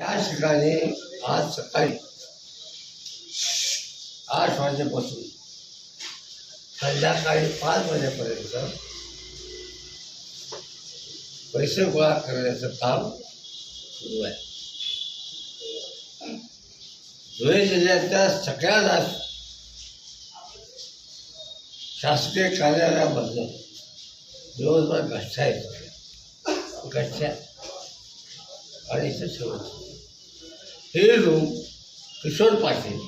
त्या ठिकाणी आज सकाळी आठ वाजेपासून संध्याकाळी पाच वाजेपर्यंत पैसे गोळा करण्याचं काम सुरू आहे। धुळे जिल्ह्यातल्या सगळ्या शासकीय कार्यालयामधनं दिवसभर गठ्ठा येतो गठ्ठ्या आणि इथं हे रूम किशोर पाटील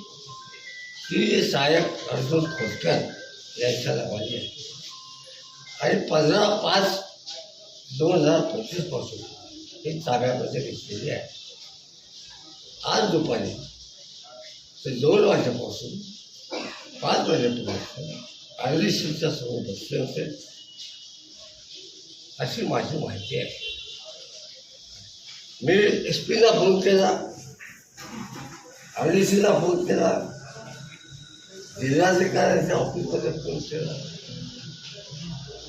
श्री सहाय्यक अर्जुन खोतकर यांच्या नावाने आहे. आणि पंधरा पाच दोन हजार पंचवीसपासून ही ताब्यामध्ये घेतलेली आहे. आज दुपारी ते दोन वाजेपासून पाच वाजेपर्यंत आयरिशीच्या समोर बसले होते. अशी माझी माहिती आहे. मी एस पीला फोन केला आर डी सीला फोन केला जिल्हाधिकाऱ्यांच्या ऑफिसमध्ये फोन केला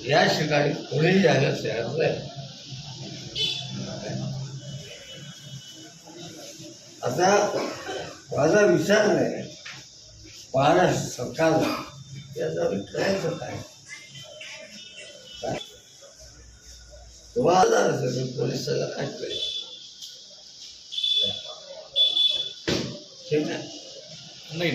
या ठिकाणी कोणीही यायला तयार नाही आता माझा विचार नाही महाराष्ट्र सरकारला याचा करायचं काय काय? तुम्हाला पोलिसाला काय कळेल ఉన్నాయి